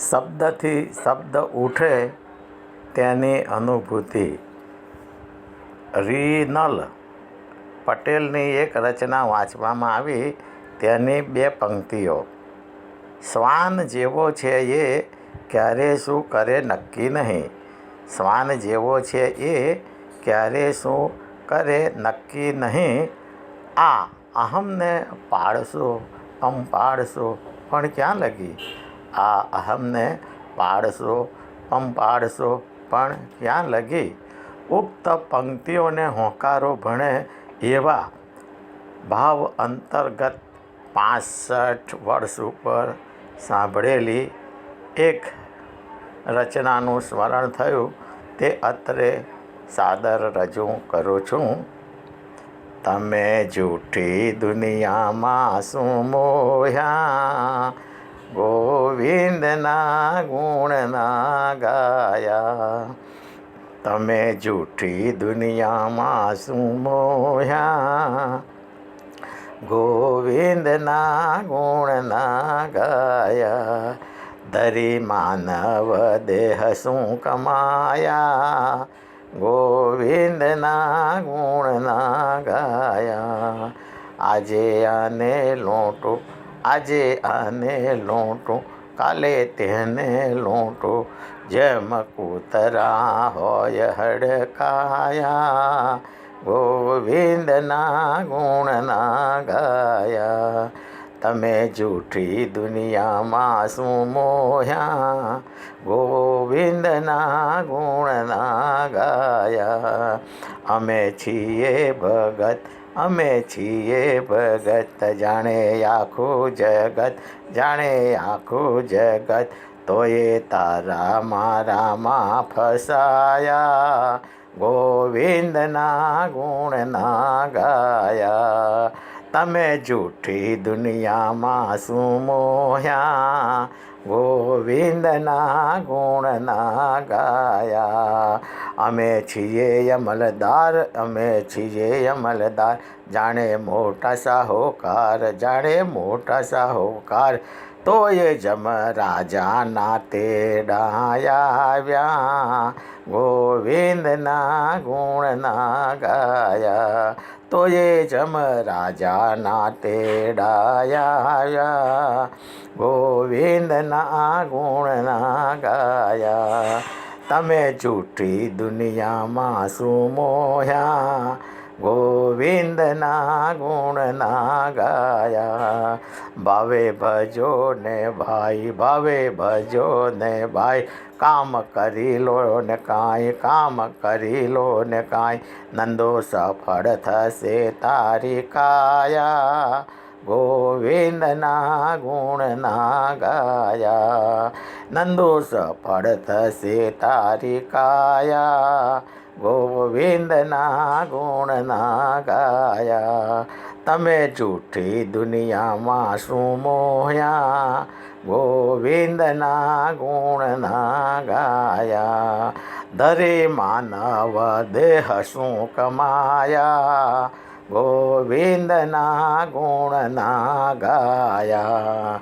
શબ્દથી શબ્દ ઉઠે તેની અનુભૂતિ. રીનલ પટેલની એક રચના વાંચવામાં આવી તેની બે પંક્તિઓ. શ્વાન જેવો છે એ ક્યારે શું કરે નક્કી નહીં. શ્વાન જેવો છે એ ક્યારે શું કરે નક્કી નહીં. આ અહમને પાડશો, અમ પાડશો, પણ ક્યાં લગી? આ અહમને પાડશો પમ પાડશો. પણ ક્યાં લગી? ઉક્ત પંક્તિઓને હોંકારો ભણે એવા ભાવ અંતર્ગત પાસઠ વર્ષ ઉપર સાંભળેલી એક રચનાનું સ્મરણ થયું. તે અત્રે સાદર રજૂ કરું છું. તમે જૂઠી દુનિયામાં શું મોહ્યા? ગોવિંદના ગુણના ગાયા. તમે જૂઠી દુનિયામાં શું મોહ્યા? ગોવિંદના ગુણના ગાયા. દરી માનવ દેહ શું કમાયા? ગોવિંદના ગુણના ગાયા. આજે આને લોટું આજે આને લોટું, કાલે તેને લોટું. જેમ કૂતરા હોય હડકાયા, ગોવિંદના ગુણના ગાયા. તમે જૂઠી દુનિયામાં શું મોહ્યા? ગોવિંદના ગુણના ગાયા. અમે છીએ ભગત, અમે છીએ ભગત, જાણે આખું જગત, જાણે આખું જગત, તોય તારા મારામાં ફસાયા. ગોવિંદના ગુણના ગાયા. તમે જૂઠી દુનિયામાં શું મોહ્યા? ગોવિંદના ગુણના ગાયા. અમે છીએ અમલદાર અમે છીએ અમલદાર જાણે મોટા સાહોકાર, જાણે મોટા સાહોકાર. તોય જમ રાજાના તેડાયા આવ્યા. ગોવિંદના ગુણના ગાયા. તોય જમ રાજાના તેડાયા આવ્યા. ગોવિંદના ગુણના ગાયા. તમે જૂઠી દુનિયામાં શું મોહ્યા? ગોવિંદના ગુણના ગાયા. ભાવે ભજો ને ભાઈ, ભાવે ભજો ને ભાઈ. કામ કરી લો ને કાંઈ, કામ કરી લો ને કાંઈ. નંદો સફળ થશે તારી કાયા. ગોવિંદના ગુણના ગાયા. નંદો સફળ થશે તારી કાયા. ગોવિંદના ગુણના ગાયા. તમે જૂઠી દુનિયામાં શું મોહ્યા? ગોવિંદના ગુણના ગાયા. દરે માનવ દેહ શું કમાયા? ગોવિંદના ગુણના ગાયા.